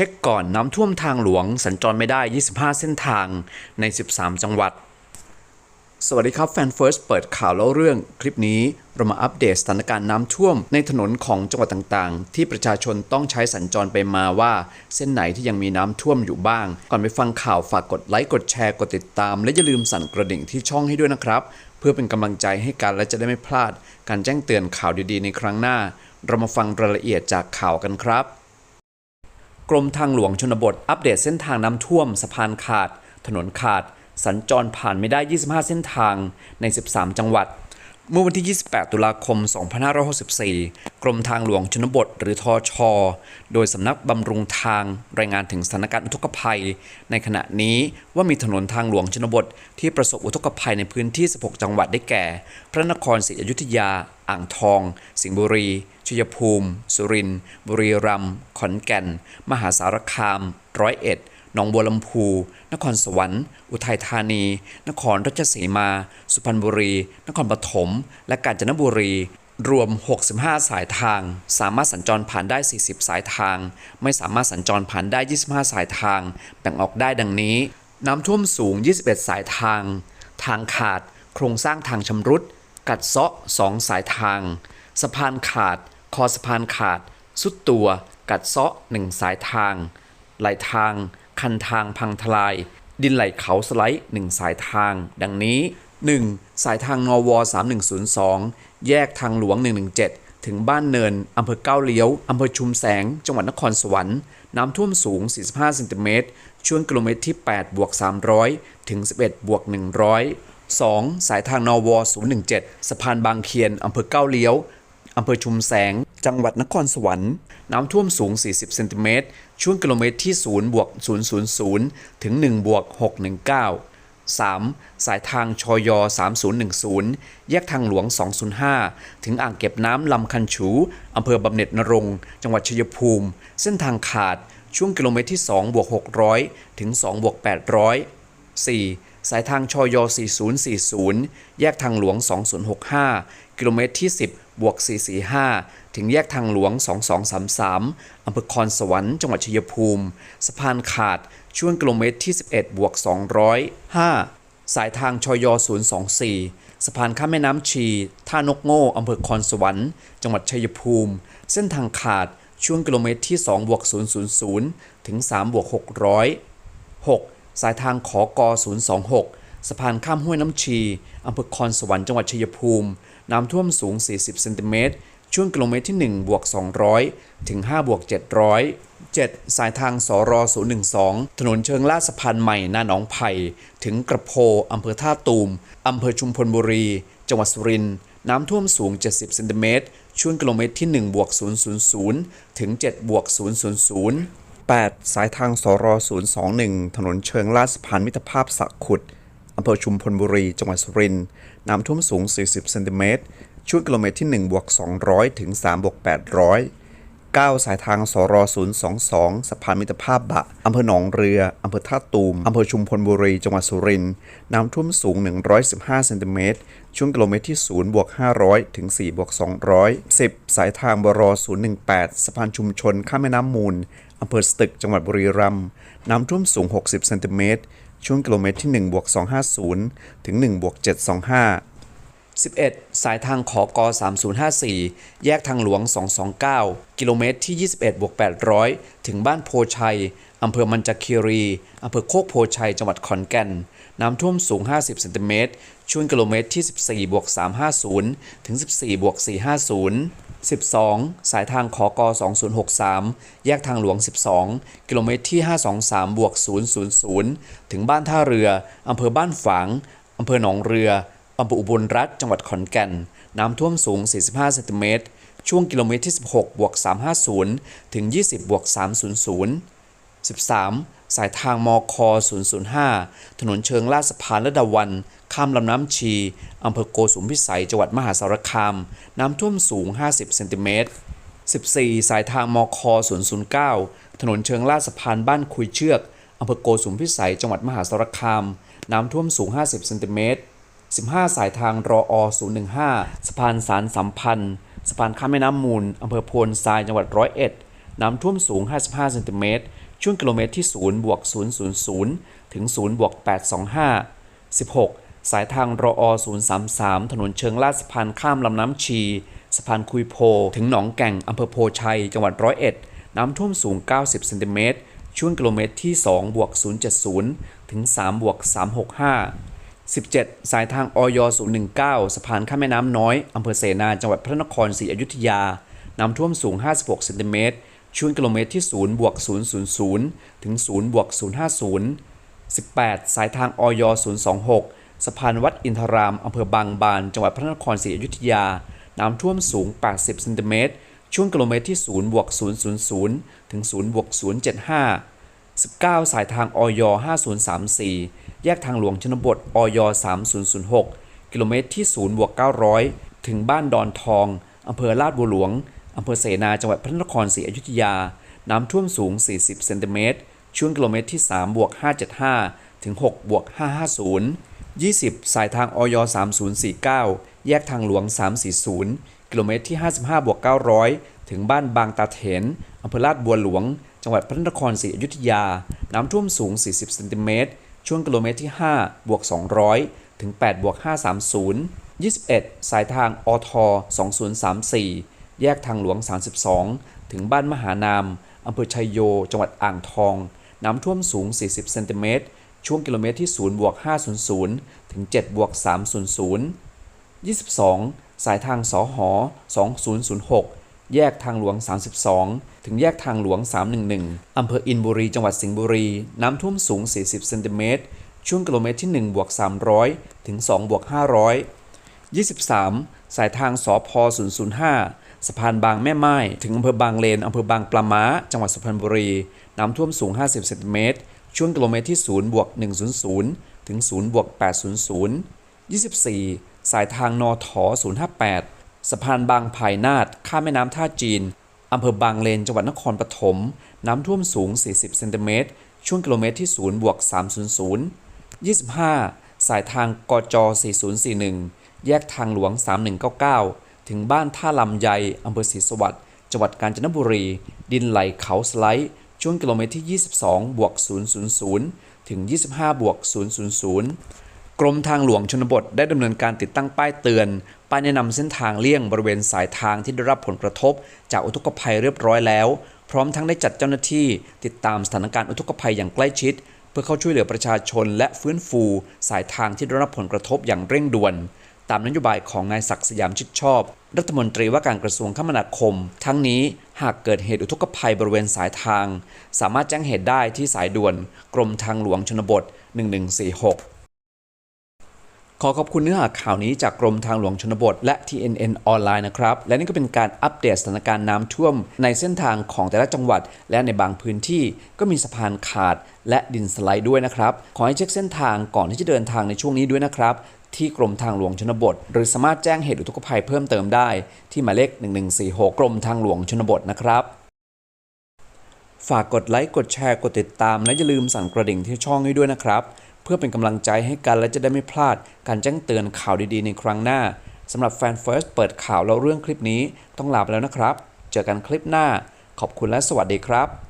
ช็คก่อนน้ำท่วมทางหลวง สัญจรไม่ได้ 25 เส้นทางใน 13 จังหวัด สวัสดีครับแฟนเฟิร์สเปิดข่าวเล่าเรื่อง คลิปนี้เรามาอัปเดตสถานการณ์น้ำท่วมในถนนของจังหวัดต่างๆ ที่ประชาชนต้องใช้สัญจรไปมาว่า เส้นไหนที่ยังมีน้ำท่วมอยู่บ้าง ก่อนไปฟังข่าวฝากกดไลค์กดแชร์กดติดตาม และอย่าลืมสั่นกระดิ่งที่ช่องให้ด้วยนะครับ เพื่อเป็นกำลังใจให้กันและจะได้ไม่พลาด การแจ้งเตือนข่าวดีๆ ในครั้งหน้า เรามาฟังรายละเอียดจากข่าวกันครับ กรมทางหลวงชนบท อัปเดตเส้นทางน้ำท่วม สะพานขาด ถนนขาด สัญจรผ่านไม่ได้ 25 เส้นทางใน 13 จังหวัด เมื่อวันที่ 28 ตุลาคม 2564 กรมทางหลวงชนบท หรือทอชอโดยสำนักบำรุงทางรายงานถึงสถานการณ์อุทกภัย ในขณะนี้ว่ามีถนนทางหลวงชนบท ที่ประสบอุทกภัยในพื้นที่ 16 จังหวัดได้แก่ พระนครศรีอยุธยา อ่างทอง สิงห์บุรี ชัยภูมิ สุรินทร์ บุรีรัมย์ ขอนแก่น มหาสารคาม ร้อยเอ็ด หนองบัวลำพู นครสวรรค์ อุทัยธานี นครราชสีมา สุพรรณบุรี นครปฐม และกาญจนบุรี รวม 65 สายทาง สามารถสัญจรผ่านได้ 40 สายทาง ไม่สามารถสัญจรผ่านได้ 25 สายทาง แบ่งออกได้ดังนี้ น้ำท่วมสูง 21 สายทาง ทางขาด โครงสร้างทางชำรุด กัดเซาะ 2 สายทาง สะพานขาด คอสะพานขาด สุดตัว กัดเซาะ 1 สายทางไหลทาง คันทางพังทลาย ดินไหลเขาสไลด์1สายทาง ดังนี้ 1. สายทางนว 3102 แยกทางหลวง 117 ถึงบ้านเนินอำเภอเก้าเลี้ยวอำเภอชุมแสง จังหวัดนครสวรรค์ น้ำท่วมสูง 45เซนติเมตร ช่วงกิโลเมตรที่ 8 บวก 300 ถึง 11 บวก 100 2. สายทางนว 017 สะพานบางเคียนอำเภอเก้าเลี้ยว อำเภอชุมแสง จังหวัดนครสวรรค์ น้ำท่วมสูง 40 เซนติเมตร ช่วงกิโลเมตรที่ 0 บวก 000 ถึง 1 บวก 619 3. สายทางชอย3010 แยกทางหลวง 205 ถึงอ่างเก็บน้ำลำคันฉูอำเภอบำเหน็จนรงจังหวัดชัยภูมิ เส้นทางขาด ช่วงกิโลเมตรที่2บวก600 ถึง2บวก800 4. สายทางชอย4040 แยกทางหลวง 2065 กิโลเมตรที่ 10 บวก 445 ถึงแยกทางหลวง 2233 อำเภอคอนสวรรค์จังหวัดชัยภูมิ สะพานขาดช่วงกิโลเมตรที่ 11 บวก 205 สายทางชย 024 สะพานข้ามแม่น้ำชี ท่านกโง่อำเภอคอนสวรรค์ จังหวัดชัยภูมิ เส้นทางขาดช่วงกิโลเมตรที่2บวก000 ถึง3บวก600 6. สายทางขอก026 สะพานข้ามห้วยน้ำชีอำเภอคอนสวรรค์จังหวัดชัยภูมิ น้ำท่วมสูง 40เซนติเมตรช่วงกิโลเมตรที่1บวก200 ถึง5บวก700 7. สายทางสร012 ถนนเชิงลาดสะพานใหม่หน้าหนองไผ่ ถึงกระโพอำเภอท่าตูมอำเภอชุมพลบุรี จังหวัดสุรินทร์น้ำท่วมสูง 70เซนติเมตรช่วงกิโลเมตรที่1บวก000 ถึง7บวก000 8. สายทางสร021 ถนนเชิงลาดสะพานมิตรภาพสักขุด อำเภอชุมพลบุรี จังหวัดสุรินทร์น้ำท่วมสูง 40 เซนติเมตร ช่วงกิโลเมตรที่1บวก200 ถึง3บวก800 9 สายทางสร022สะพานมิตรภาพบะอำเภอหนองเรือ อำเภอท่าตูม อำเภอชุมพลบุรี จังหวัดสุรินทร์น้ำท่วมสูง 115 เซนติเมตร ช่วงกิโลเมตรที่ 0 บวก 500 ถึง 4 บวก 200 10 สายทางบร018สะพานชุมชน ข้ามแม่น้ำมูล อำเภอสตึก จังหวัดบุรีรัมย์ น้ำท่วมสูง 60 เซนติเมตร ช่วงกิโลเมตรที่1บวก250 ถึง1บวก725 11 สายทางขอก3054 แยกทางหลวง 229 กิโลเมตรที่ 21บวก800 ถึงบ้านโพชัย อำเภอมันจาคีรีอำเภอโคกโพชัย จังหวัดขอนแก่น น้ำท่วมสูง 50เซนติเมตรช่วงกิโลเมตรที่ 14บวก350 ถึง 14บวก450 12 สายทางขอก2063 แยกทางหลวง 12 กิโลเมตรที่ 523 บวก 000 ถึงบ้านท่าเรือ อำเภอบ้านฝาง อำเภอหนองเรือ อำเภออุบลรัฐ จังหวัดขอนแก่น น้ำท่วมสูง 45เซนติเมตร ช่วงกิโลเมตรที่ 16 บวก 350 ถึง 20 บวก 300 13 สายทางมค 005 ถนนเชิงลาดสะพานละดาวัน ข้ามลำน้ำชี อำเภอโกสุมพิสัย จังหวัดมหาสารคาม น้ำท่วมสูง 50 เซนติเมตร 14 สายทางมค 009 ถนนเชิงลาดสะพานบ้านคุยเชือก อำเภอโกสุมพิสัย จังหวัดมหาสารคาม น้ำท่วมสูง 50 เซนติเมตร 15 สายทางรออ015 สะพานสารสัมพันธ์ สะพานข้ามแม่น้ำมูล อำเภอโพนทราย จังหวัดร้อยเอ็ด น้ำท่วมสูง 55 เซนติเมตร ช่วงกิโลเมตรที่ 0 บวก 000 ถึง 0 บวก 825 16 สายทางรอ 033 ถนนเชิงลาดสะพานข้ามลำน้ำชี สะพานคุยโพ ถึงหนองแก่งอำเภอโพชัย จังหวัดร้อยเอ็ด น้ำท่วมสูง 90เซนติเมตร ช่วงกิโลเมตรที่ 2 บวก 070 ถึง 3 บวก 365 17 สายทางอย019 สะพานข้ามแม่น้ำน้อย อำเภอเสนา จังหวัดพระนครศรีอยุธยา น้ำท่วมสูง 56เซนติเมตร ช่วงกิโลเมตรที่ 0 บวก 000 ถึง 0 บวก 050 18 สายทางอย 026 สะพานวัดอินทราม อำเภอบางบาน จังหวัดพระนครศรีอยุธยา น้ำท่วมสูง 80เซนติเมตร ช่วงกิโลเมตรที่ 0 บวก 000 ถึง 0 บวก 075 19 สายทางอย 5034 แยกทางหลวงชนบทอย3006 กิโลเมตรที่ 0 บวก 900 ถึงบ้านดอนทอง อำเภอลาดบัวหลวง อำเภอเสนาจังหวัดพระนครศรีอยุธยา น้ำท่วมสูง 40 เซนติเมตร ช่วงกิโลเมตรที่ 3 บวก 575 ถึง 6 บวก 550 20 สายทางอย3049 แยกทางหลวง 340 กิโลเมตรที่ 55บวก900 ถึงบ้านบางตาเถนอำเภอลาดบัวหลวง จังหวัดพระนครศรีอยุธยา น้ำท่วมสูง 40 เซนติเมตร ช่วงกิโลเมตรที่ 5 บวก 200 ถึง 8 บวก 530 21 สายทางอท 2034 แยกทางหลวง 32 ถึงบ้านมหานาม อำเภอชัยโย จังหวัดอ่างทอง น้ำท่วมสูง 40 เซนติเมตร ช่วงกิโลเมตรที่ 0 บวก 500 ถึง 7 บวก 300 22 สายทางสอหอ2006 แยกทางหลวง 32 ถึงแยกทางหลวง 311 อำเภออินบุรี จังหวัดสิงห์บุรี น้ำท่วมสูง 40 เซนติเมตร ช่วงกิโลเมตรที่ 1 บวก 300 ถึง 2 บวก 500 23 สายทางสพ005 สะพานบางแม่ไม้ถึงอำเภอบางเลนอำเภอบางปลาม้า จังหวัดสุพรรณบุรี น้ำท่วมสูง 50เซนติเมตร ช่วงกิโลเมตรที่ 0 บวก 100 ถึง 0 บวก 800 24 สายทางนท058 สะพานบางไผ่นาดข้ามแม่น้ำท่าจีนอำเภอบางเลน จังหวัดนครปฐม น้ำท่วมสูง 40เซนติเมตร ช่วงกิโลเมตรที่ 0 บวก 300 25 สายทางกจ4041 แยกทางหลวง 3199 ถึงบ้านท่าลำไยอำเภอศรีสวัสดิ์จังหวัดกาญจนบุรี ดินไหลเขาสไลด์ ช่วงกิโลเมตรที่ 22 บวก 000 ถึง 25 บวก 000 กรมทางหลวงชนบทได้ดำเนินการติดตั้งป้ายเตือน ป้ายแนะนำเส้นทางเลี่ยงบริเวณสายทางที่ได้รับผลกระทบ จากอุทกภัยเรียบร้อยแล้ว พร้อมทั้งได้จัดเจ้าหน้าที่ ติดตามสถานการณ์อุทกภัยอย่างใกล้ชิด เพื่อเข้าช่วยเหลือประชาชน และฟื้นฟู สายทางที่ได้รับผลกระทบอย่างเร่งด่วน ตามนโยบายของนายศักดิ์สยามชิดชอบ รัฐมนตรีว่าการกระทรวงคมนาคม ทั้งนี้หากเกิดเหตุอุทกภัยบริเวณสายทาง สามารถแจ้งเหตุได้ที่สายด่วนกรมทางหลวงชนบท 1146 ขอขอบคุณเนื้อหาข่าวนี้จากกรมทางหลวงชนบท และ TNN ออนไลน์นะครับ และนี่ก็เป็นการอัปเดตสถานการณ์น้ำท่วม ในเส้นทางของแต่ละจังหวัด และในบางพื้นที่ก็มีสะพานขาดและดินสไลด์ด้วยนะครับ ขอให้เช็คเส้นทางก่อนที่จะเดินทางในช่วงนี้ด้วยนะครับ ที่กรมทางหลวงชนบท หรือสามารถแจ้งเหตุอุทกภัยเพิ่มเติมได้ ที่หมายเลข 1146 กรมทางหลวงชนบทนะครับ ฝากกดไลค์กดแชร์กดติดตาม และอย่าลืมสั่นกระดิ่งที่ช่องให้ด้วยนะครับ เพื่อเป็นกำลังใจให้กันและจะได้ไม่พลาด การแจ้งเตือนข่าวดีๆ ในครั้งหน้าสำหรับแฟนเฟิร์สเปิดข่าวแล้วเรื่องคลิปนี้ต้องลาไปแล้วนะครับ เจอกันคลิปหน้า ขอบคุณและสวัสดีครับ